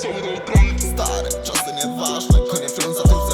Stare czasy nieważne, koniec za tym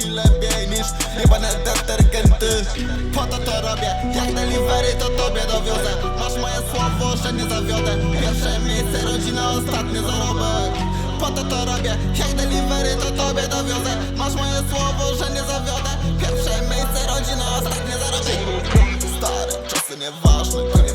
chwilę lepiej niż jebane detergenty. Po to to robię, jak delivery to tobie dowiozę. Masz moje słowo, że nie zawiodę. Pierwsze miejsce, rodzina, ostatnie zarobek. Po to to robię, jak delivery to tobie dowiozę. Masz moje słowo, że nie zawiodę. Pierwsze miejsce, rodzina, ostatnie zarobek. Stare czasy nieważne, to nie